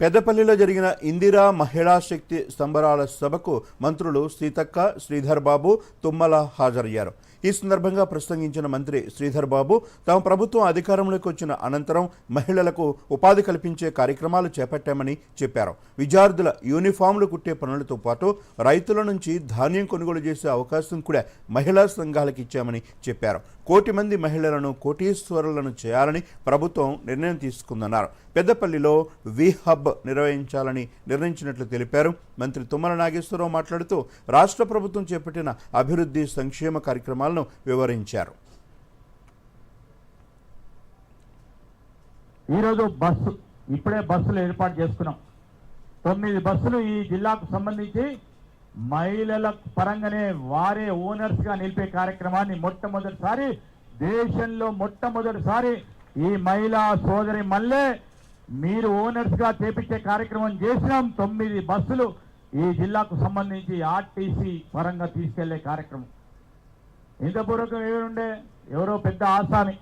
పెద్దపల్లిలో జరిగిన ఇందిరా మహిళా శక్తి సంబరాల సభకు మంత్రులు సీతక్క శ్రీధర్ బాబు తుమ్మల హాజరయ్యారు. ఈ సందర్భంగా ప్రసంగించిన మంత్రి శ్రీధర్ బాబు తమ ప్రభుత్వం అధికారంలోకి వచ్చిన అనంతరం మహిళలకు ఉపాధి కల్పించే కార్యక్రమాలు చేపట్టామని చెప్పారు. విద్యార్థుల యూనిఫామ్లు కుట్టే పనులతో పాటు రైతుల నుంచి ధాన్యం కొనుగోలు చేసే అవకాశం కూడా మహిళా సంఘాలకు ఇచ్చామని చెప్పారు. కోటి మంది మహిళలను కోటీశ్వరులను చేయాలని ప్రభుత్వం నిర్ణయం తీసుకుందన్నారు. పెద్దపల్లిలో వి హబ్ నిర్వహించాలని నిర్ణయించినట్లు తెలిపారు. మంత్రి తుమ్మల నాగేశ్వరరావు మాట్లాడుతూ రాష్ట్ర ప్రభుత్వం చేపట్టిన అభివృద్ధి సంక్షేమ కార్యక్రమాలను వివరించారు. ఈరోజు బస్సు ఇప్పుడే బస్సులు ఏర్పాటు చేసుకున్నాం. తొమ్మిది బస్సులు ఈ జిల్లాకు సంబంధించి మహిళల పరంగానే వారే ఓనర్స్గా నిలిపే కార్యక్రమాన్ని మొట్టమొదటిసారి దేశంలో మొట్టమొదటిసారి ఈ మహిళా సోదరి మల్లే మీరు ఓనర్స్గా చేపించే కార్యక్రమం చేసినాం. తొమ్మిది బస్సులు ఈ జిల్లాకు సంబంధించి ఆర్టీసీ పరంగా తీసుకెళ్ళే కార్యక్రమం. ఇంత పూర్వకం ఉండే ఎవరో పెద్ద ఆసామి